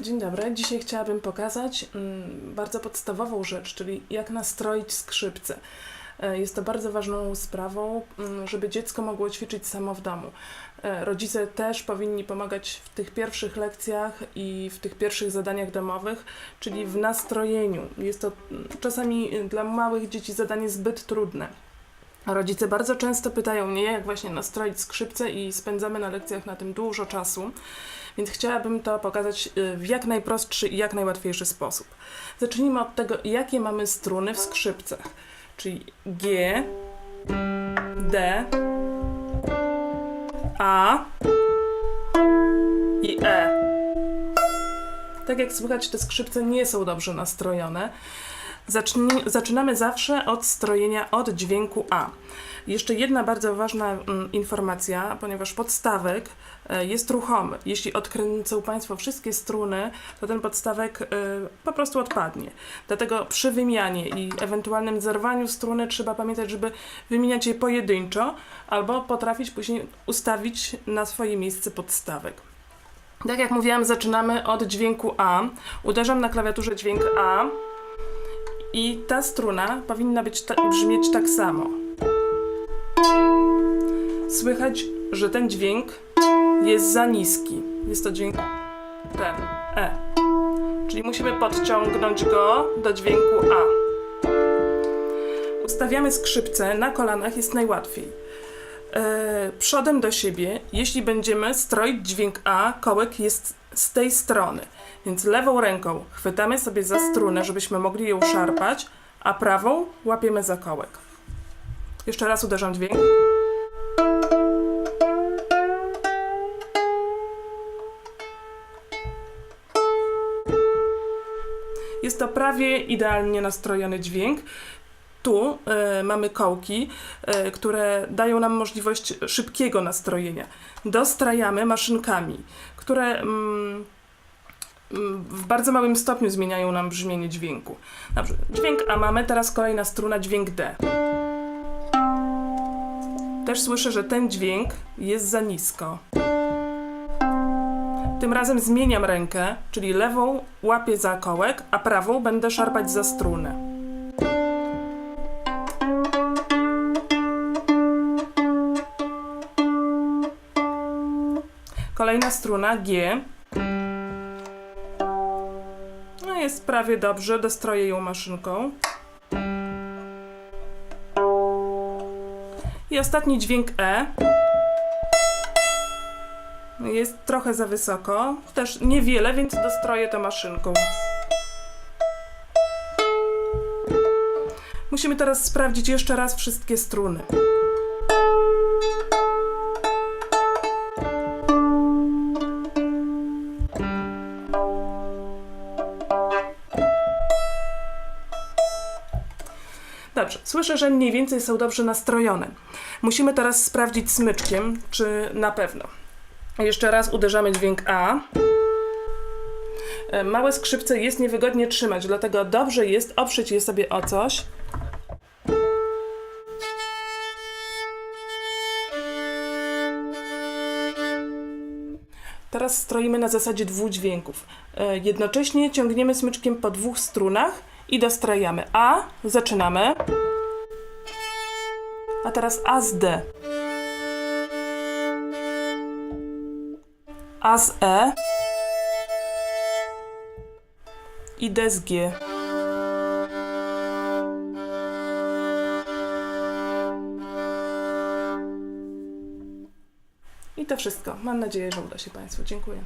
dobry. Dzisiaj chciałabym pokazać mm, bardzo podstawową rzecz, czyli jak nastroić skrzypce. E, Jest to bardzo ważną sprawą, mm, żeby dziecko mogło ćwiczyć samo w domu. E, Rodzice też powinni pomagać w tych pierwszych lekcjach i w tych pierwszych zadaniach domowych, czyli w nastrojeniu. Jest to mm, czasami dla małych dzieci zadanie zbyt trudne. Rodzice bardzo często pytają mnie, jak właśnie nastroić skrzypce i spędzamy na lekcjach na tym dużo czasu, więc chciałabym to pokazać y, w jak najprostszy i jak najłatwiejszy sposób. Zacznijmy od tego, jakie mamy struny w skrzypcach, czyli G, D, A i E. Tak jak słychać, te skrzypce nie są dobrze nastrojone. Zacznij, zaczynamy zawsze od strojenia od dźwięku A. Jeszcze jedna bardzo ważna mm, informacja, ponieważ podstawek e, jest ruchomy. Jeśli odkręcą Państwo wszystkie struny, to ten podstawek e, po prostu odpadnie. Dlatego przy wymianie i ewentualnym zerwaniu struny trzeba pamiętać, żeby wymieniać je pojedynczo albo potrafić później ustawić na swoje miejsce podstawek. Tak jak mówiłam, zaczynamy od dźwięku A. Uderzam na klawiaturze dźwięk A. I ta struna powinna być ta, brzmieć tak samo. Słychać, że ten dźwięk jest za niski. Jest to dźwięk ten, E. Czyli musimy podciągnąć go do dźwięku A. Ustawiamy skrzypce na kolanach, jest najłatwiej. E, przodem do siebie, jeśli będziemy stroić dźwięk A, kołek jest z tej strony. Więc lewą ręką chwytamy sobie za strunę, żebyśmy mogli ją szarpać, a prawą łapiemy za kołek. Jeszcze raz uderzam dźwięk. Jest to prawie idealnie nastrojony dźwięk. Tu e, mamy kołki, e, które dają nam możliwość szybkiego nastrojenia. Dostrajamy maszynkami, które mm, mm, w bardzo małym stopniu zmieniają nam brzmienie dźwięku. Przykład dźwięk A mamy, teraz kolejna struna, dźwięk D. Też słyszę, że ten dźwięk jest za nisko. Tym razem zmieniam rękę, czyli lewą łapię za kołek, a prawą będę szarpać za strunę. Kolejna struna G. No jest prawie dobrze, dostroję ją maszynką. I ostatni dźwięk E. Jest trochę za wysoko, też niewiele, więc dostroję to maszynką. Musimy teraz sprawdzić jeszcze raz wszystkie struny. Dobrze, słyszę, że mniej więcej są dobrze nastrojone. Musimy teraz sprawdzić smyczkiem, czy na pewno. Jeszcze raz uderzamy dźwięk A. E, Małe skrzypce jest niewygodnie trzymać, dlatego dobrze jest oprzeć je sobie o coś. Teraz stroimy na zasadzie dwóch dźwięków. E, Jednocześnie ciągniemy smyczkiem po dwóch strunach i dostrajamy A, zaczynamy. A teraz A z D. A z E i D z G. I to wszystko. Mam nadzieję, że uda się Państwu. Dziękuję.